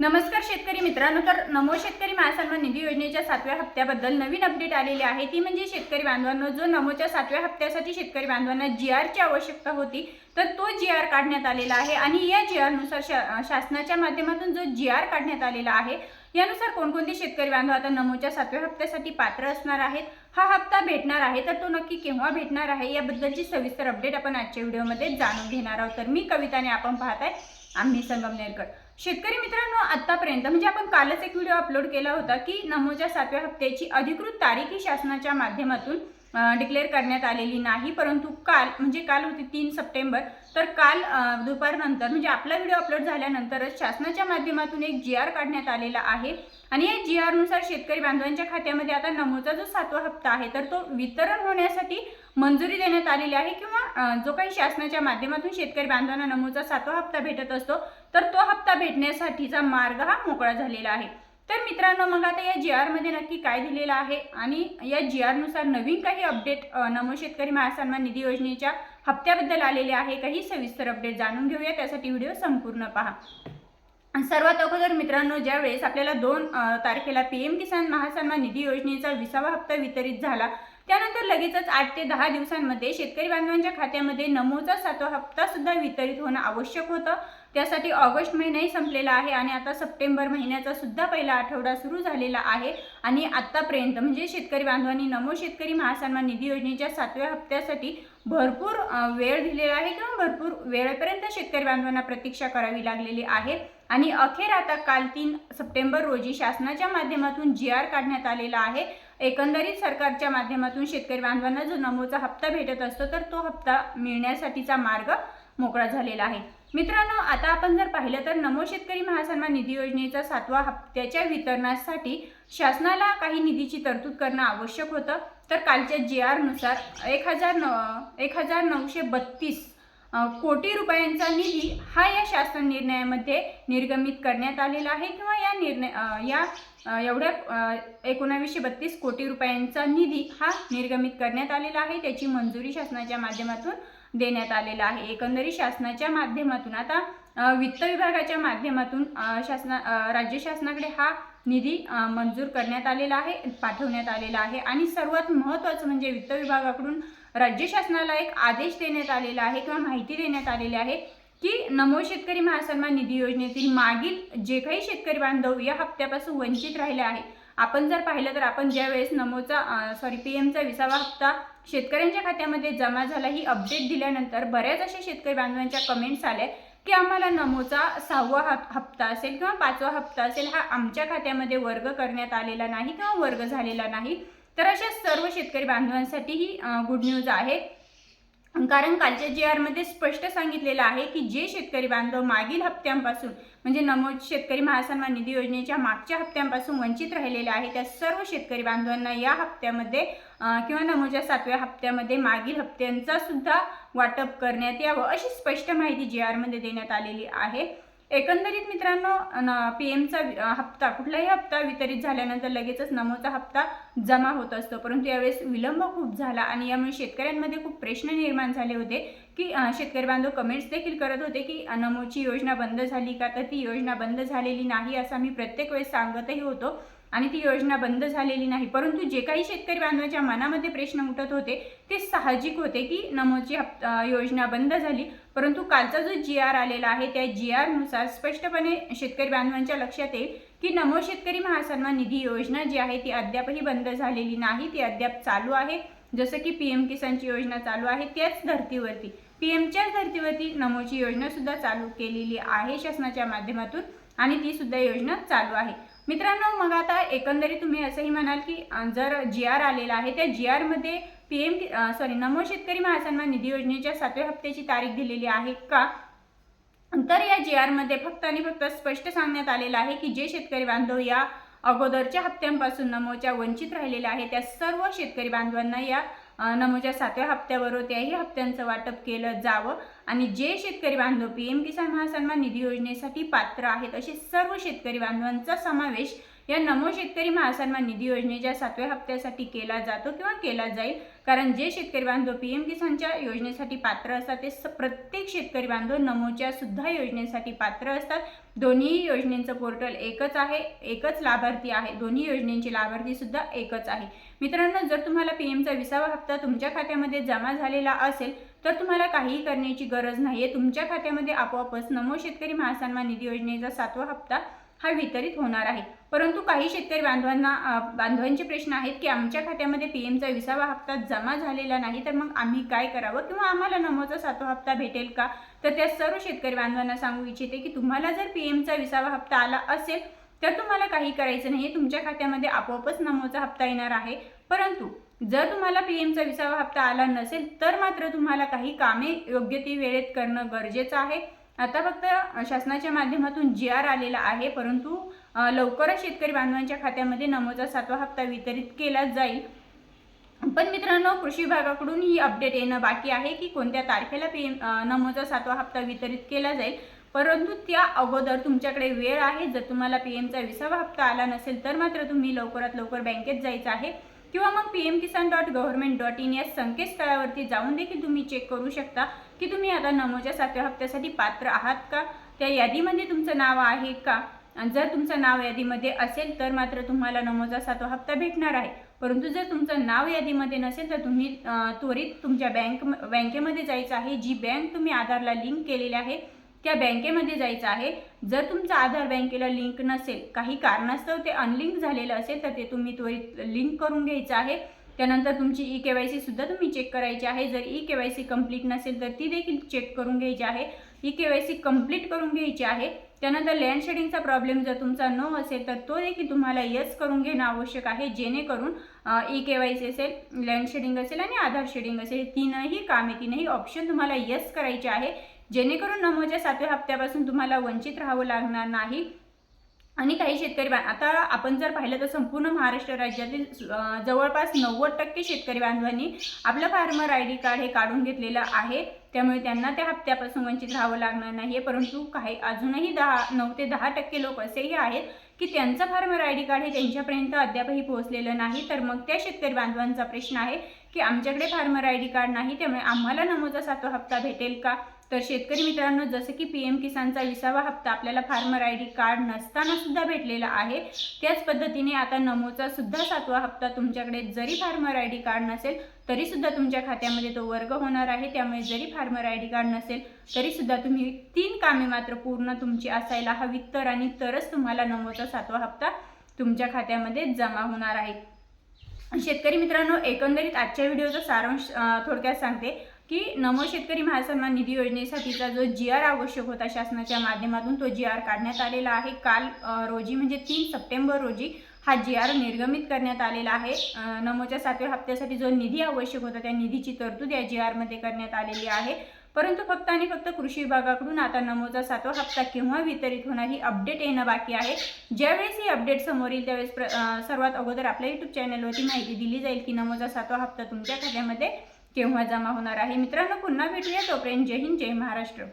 नमस्कार शेतकरी मित्रांनो तर नमो शेतकरी महासन्मान निधी योजनेच्या सातव्या हप्त्याबद्दल नवीन अपडेट आलेली आहे. ती म्हणजे शेतकरी बांधवांनो जो नमोच्या सातव्या हप्त्यासाठी शेतकरी बांधवांना जी आरची आवश्यकता होती तर तो जी आर काढण्यात आलेला आहे. आणि या जी आरनुसार शा शासनाच्या माध्यमातून जो जी आर काढण्यात आलेला आहे यानुसार कोणकोणते शेतकरी बांधव आता नमोच्या सातव्या हप्त्यासाठी पात्र असणार आहेत हा हप्ता भेटणार आहे तर तो नक्की केव्हा भेटणार आहे याबद्दलची सविस्तर अपडेट आपण आजच्या व्हिडिओमध्ये जाणून घेणार आहोत. तर मी कविताने आपण पाहताय आम्ही संगमनेरकर शेतकरी मित्रांनो आतापर्यंत म्हणजे आपण कालच एक व्हिडिओ अपलोड केला होता की नमोच्या सातव्या हप्त्याची अधिकृत तारीख ही शासनाच्या माध्यमातून डिक्लेअर करण्यात आलेली नाही परंतु काल म्हणजे काल होती तीन सप्टेंबर तर काल दुपारनंतर म्हणजे आपला व्हिडिओ अपलोड झाल्यानंतरच शासनाच्या माध्यमातून एक जी आर काढण्यात आलेला आहे. आणि या जी आरनुसार शेतकरी बांधवांच्या खात्यामध्ये आता नमोचा जो सातवा हप्ता आहे तर तो वितरण होण्यासाठी मंजुरी देण्यात आलेली आहे किंवा जो काही शासनाच्या माध्यमातून शेतकरी बांधवांना नमोचा सातवा हप्ता भेटत असतो तर तो हप्ता भेटण्यासाठीचा मार्ग हा मोकळा झालेला आहे. तर मित्रांनो मग आता या जी आरमध्ये नक्की काय दिलेलं आहे आणि या जी आरनुसार नवीन काही अपडेट नमो शेतकरी महासन्मान निधी योजनेच्या हप्त्याबद्दल आलेले आहे. काही सविस्तर अपडेट जाणून घेऊया. त्यासाठी व्हिडिओ संपूर्ण पहा. सर्वात अगोदर मित्रांनो ज्यावेळेस आपल्याला दोन तारखेला पी एम किसान महासन्मान निधी योजनेचा विसावा हप्ता वितरित झाला त्यानंतर लगेचच आठ ते दहा दिवसांमध्ये शेतकरी बांधवांच्या खात्यामध्ये नमोचा सातवा हप्ता सुद्धा वितरित होणं आवश्यक होतं. त्यासाठी ऑगस्ट महिनाही संपलेला आहे आणि आता सप्टेंबर महिन्याचा सुद्धा पहिला आठवडा सुरू झालेला आहे. आणि आत्तापर्यंत म्हणजे शेतकरी बांधवांनी नमो शेतकरी महासन्मान निधी योजनेच्या सातव्या हप्त्यासाठी भरपूर वेळ दिलेला आहे किंवा भरपूर वेळेपर्यंत शेतकरी बांधवांना प्रतीक्षा करावी लागलेली आहे. आणि अखेर आता काल तीन सप्टेंबर रोजी शासनाच्या माध्यमातून जी आर काढण्यात आलेला आहे. एकंदरीत सरकारच्या माध्यमातून शेतकरी बांधवांना जो नमोचा हप्ता भेटत असतो तर तो हप्ता मिळण्यासाठीचा मार्ग मोकळा झालेला आहे. मित्रांनो आता आपण जर पाहिलं तर नमो शेतकरी महासन्मान निधी योजनेचा सातवा हप्त्याच्या वितरणासाठी शासनाला काही निधीची तरतूद करणं आवश्यक होतं. तर कालच्या जे आरनुसार एक हजार न एक हजार नऊशे बत्तीस कोटी रुपयांचा निधी हा या शासन निर्णयामध्ये निर्गमित करण्यात आलेला आहे किंवा या निर्णय या एवढ्या एकोणावीसशे बत्तीस कोटी रुपयांचा निधी हा निर्गमित करण्यात आलेला आहे. त्याची मंजुरी शासनाच्या माध्यमातून देण्यात आलेला आहे. एकंदरीत शासनाच्या माध्यमातून आता वित्त विभागाच्या माध्यमातून शासना राज्य शासनाकडे हा निधी मंजूर करण्यात आलेला आहे पाठवण्यात आलेला आहे. आणि सर्वात महत्त्वाचं म्हणजे वित्त विभागाकडून राज्य शासनाला एक आदेश देण्यात आलेला आहे किंवा माहिती देण्यात आलेली आहे की नमो शेतकरी महासन्मान निधी योजनेतील मागील जे काही शेतकरी बांधव या हप्त्यापासून वंचित राहिले आहे आपण जर पाहिलं तर आपण ज्या वेळेस नमोचा सॉरी पी एमचा विसावा हप्ता शेतकऱ्यांच्या खात्यामध्ये जमा झाला ही अपडेट दिल्यानंतर बऱ्याच अशा शेतकरी बांधवांच्या कमेंट्स आल्या की आम्हाला नमोचा सहावा हप्ता असेल किंवा पाचवा हप्ता असेल हा आमच्या खात्यामध्ये वर्ग करण्यात आलेला नाही किंवा वर्ग झालेला नाही. तर अशा सर्व शेतकरी बांधवांसाठी ही गुड न्यूज आहे. कारण कालच्या जी आरमध्ये स्पष्ट सांगितलेलं आहे की जे शेतकरी बांधव मागील हप्त्यांपासून म्हणजे नमोद शेतकरी महासन्मान निधी योजनेच्या मागच्या हप्त्यांपासून वंचित राहिलेले आहे त्या सर्व शेतकरी बांधवांना या हप्त्यामध्ये किंवा नमोच्या सातव्या हप्त्यामध्ये मागील हप्त्यांचा सुद्धा वाटप करण्यात यावं अशी स्पष्ट माहिती जी आरमध्ये देण्यात आलेली आहे. एकंदरीत मित्रांनो पी एमचा हप्ता कुठलाही हप्ता वितरित झाल्यानंतर लगेचच नमोचा हप्ता जमा होत असतो. परंतु यावेळेस विलंब खूप झाला आणि यामुळे शेतकऱ्यांमध्ये खूप प्रश्न निर्माण झाले होते की शेतकरी बांधव कमेंट्स देखील करत होते की नमोची योजना बंद झाली का? तर ती योजना बंद झालेली नाही असं आम्ही प्रत्येक वेळेस सांगतही होतो. आणि ती योजना बंद झालेली नाही. परंतु जे काही शेतकरी बांधवांच्या मनामध्ये प्रश्न उठत होते ते साहजिक होते की नमोची हप्ता योजना बंद झाली. परंतु कालचा जो जी आर आलेला आहे त्या जी आरनुसार स्पष्टपणे शेतकरी बांधवांच्या लक्षात येईल की नमो शेतकरी महासन्मान निधी योजना जी आहे ती अद्यापही बंद झालेली नाही. ती अद्याप चालू आहे. जसं की पी एम किसानची योजना चालू आहे त्याच धर्तीवरती. पी एमच्याच धर्तीवरती नमोची योजना सुद्धा चालू केलेली आहे शासनाच्या माध्यमातून आणि ती सुद्धा योजना चालू आहे. मित्रांनो मग आता एकंदरीत तुम्ही असंही म्हणाल की जर जी आर आलेला आहे त्या जी आरमध्ये पी एम सॉरी नमो शेतकरी महासन्मान निधी योजनेच्या सातव्या हप्त्याची तारीख दिलेली आहे का? तर या जी आरमध्ये फक्त आणि फक्त स्पष्ट सांगण्यात आलेलं आहे की जे शेतकरी बांधव या अगोदरच्या हप्त्यांपासून नमोच्या वंचित राहिलेल्या आहे त्या सर्व शेतकरी बांधवांना या नमोच्या सातव्या हप्त्यावर त्याही हप्त्यांचं वाटप केलं जावं आणि जे शेतकरी बांधव पी एम किसान महासन्मान निधी योजनेसाठी पात्र आहेत असे सर्व शेतकरी बांधवांचा समावेश या नमो शेतकरी महासन्मान निधी योजनेच्या सातव्या हप्त्यासाठी केला जातो किंवा केला जाईल. कारण जे शेतकरी बांधव पी एम किसानच्या योजनेसाठी पात्र असतात ते स- प्रत्येक शेतकरी बांधव नमोच्या सुद्धा योजनेसाठी पात्र असतात. दोन्ही योजनेचं पोर्टल एकच आहे एकच लाभार्थी आहे. दोन्ही योजनेची लाभार्थी सुद्धा एकच आहे. मित्रांनो जर तुम्हाला पी एमचा विसावा हप्ता तुमच्या खात्यामध्ये जमा झालेला असेल तर तुम्हाला काहीही करण्याची गरज नाही आहे तुमच्या खात्यामध्ये आपोआपच नमो शेतकरी महासन्मान निधी योजनेचा सातवा हप्ता हा वितरित होणार आहे. परंतु काही शेतकरी बांधवांना बांधवांचे प्रश्न आहेत की आमच्या खात्यामध्ये पी एमचा विसावा हप्ता जमा झालेला नाही तर मग आम्ही काय करावं? किंवा आम्हाला नमोचा सातवा हप्ता भेटेल का? तर त्या सर्व शेतकरी बांधवांना सांगू इच्छिते की तुम्हाला जर पी एमचा विसावा हप्ता आला असेल तर तुम्हाला काही करायचं नाही तुमच्या खात्यामध्ये आपोआपच नमोचा हप्ता येणार आहे. परंतु जर तुम्हाला पी एमचा विसावा हप्ता आला नसेल तर मात्र तुम्हाला काही कामे योग्य ती वेळेत करणं गरजेचं आहे. आता फक्त शासनाच्या माध्यमातून जी आर आलेला आहे परंतु लवकरच शेतकरी बांधवांच्या खात्यामध्ये नमोचा सातवा हप्ता वितरित केला जाईल. पण मित्रांनो कृषी विभागाकडून ही अपडेट येणं बाकी आहे की कोणत्या तारखेला पी एम नमोचा सातवा हप्ता वितरित केला जाईल. परंतु त्या अगोदर तुमच्याकडे वेळ आहे. जर तुम्हाला पी एमचा विसावा हप्ता आला नसेल तर मात्र तुम्ही लवकरात लवकर बँकेत जायचं आहे. किंवा मग P M Kisan dot government dot in या संकेतस्थळावरती जाऊन देखील तुम्ही चेक करू शकता की तुम्ही आता नमोच्या सातव्या हप्त्यासाठी पात्र आहात का? त्या यादीमध्ये तुमचं नाव आहे का? आणि जर तुमचं नाव यादीमध्ये असेल तर मात्र तुम्हाला नमोजा सातवा हप्ता भेटणार आहे. परंतु जर तुमचं नाव यादीमध्ये नसेल तर तुम्ही त्वरित तुमच्या बँक बँकेमध्ये जायचं आहे. जी बँक तुम्ही आधारला लिंक केलेली आहे त्या बँकेमध्ये जायचं आहे. जर तुमचं आधार बँकेला लिंक नसेल काही कारणास्तव ते अनलिंक झालेलं असेल तर ते तुम्ही त्वरित लिंक करून घ्यायचं आहे. त्यानंतर तुमची ई के वाय सी सुद्धा तुम्ही चेक करायची आहे. जर E K Y C complete नसेल तर ती देखील चेक करून घ्यायची आहे. E K Y C complete करून घ्यायची आहे. त्यानंतर लँड शेडिंगचा प्रॉब्लेम जर तुमचा नो असेल तर तो देखील तुम्हाला यस करून घेणं आवश्यक आहे जेणेकरून ई के वाय सी असेल लँड शेडिंग असेल आणि आधार शेडिंग असेल तीनही कामे तीनही ऑप्शन तुम्हाला यस करायचे आहे. जेणेकरून नमोच्या सातव्या हप्त्यापासून तुम्हाला वंचित राहावं लागणार नाही. आणि काही शेतकरी बा आता आपण जर पाहिलं तर संपूर्ण महाराष्ट्र राज्यातील जवळपास नव्वद टक्के शेतकरी बांधवांनी आपलं फार्मर आय डी कार्ड हे काढून घेतलेलं आहे. त्यामुळे त्यांना त्या हप्त्यापासून वंचित राहावं लागणार नाही परंतु काही अजूनही दहा नऊ ते दहा टक्के लोक असेही आहेत की त्यांचं फार्मर आय डी कार्ड हे त्यांच्यापर्यंत अद्यापही पोहोचलेलं नाही. तर मग त्या शेतकरी बांधवांचा प्रश्न आहे की आमच्याकडे फार्मर आय डी कार्ड नाही त्यामुळे आम्हाला नमोचा सातवा हप्ता भेटेल का? तर शेतकरी मित्रांनो जसं की पी एम किसानचा विसावा हप्ता आपल्याला फार्मर आय डी कार्ड नसताना सुद्धा भेटलेला आहे. त्याच पद्धतीने आता नमोचा सुद्धा सातवा हप्ता तुमच्याकडे जरी फार्मर आय डी कार्ड नसेल तरी सुद्धा तुमच्या खात्यामध्ये तो वर्ग होणार आहे. त्यामुळे जरी फार्मर आय डी कार्ड नसेल तरी सुद्धा तुम्ही तीन कामे मात्र पूर्ण तुमची असायला हवी तर आणि तरच तुम्हाला नमोचा सातवा हप्ता तुमच्या खात्यामध्ये जमा होणार आहे. शेतकरी मित्रांनो एकंदरीत आजच्या व्हिडिओचा सारांश थोडक्यात सांगते. की नमो शेतकरी महासन्मान निधी योजनेसाठीचा जो जी आर आवश्यक होता शासनाच्या माध्यमातून तो जी आर काढण्यात आलेला आहे. काल रोजी म्हणजे तीन सप्टेंबर रोजी हा जी आर निर्गमित करण्यात आलेला आहे. नमोच्या सातव्या हप्त्यासाठी जो निधी आवश्यक होता त्या निधीची तरतूद या जी आरमध्ये करण्यात आलेली आहे. परंतु फक्त आणि फक्त कृषी विभागाकडून आता नमोचा सातवा हप्ता केव्हा वितरित होणार ही अपडेट येणं बाकी आहे. ज्यावेळेस ही अपडेट समोर येईल त्यावेळेस प्र सर्वात अगोदर आपल्या यूट्यूब चॅनलवरती माहिती दिली जाईल की नमोचा सातवा हप्ता तुमच्या खात्यामध्ये केव्हा जमा होणार आहे? मित्रांनो पुन्हा भेटूया तोपर्यंत. जय हिंद जय महाराष्ट्र.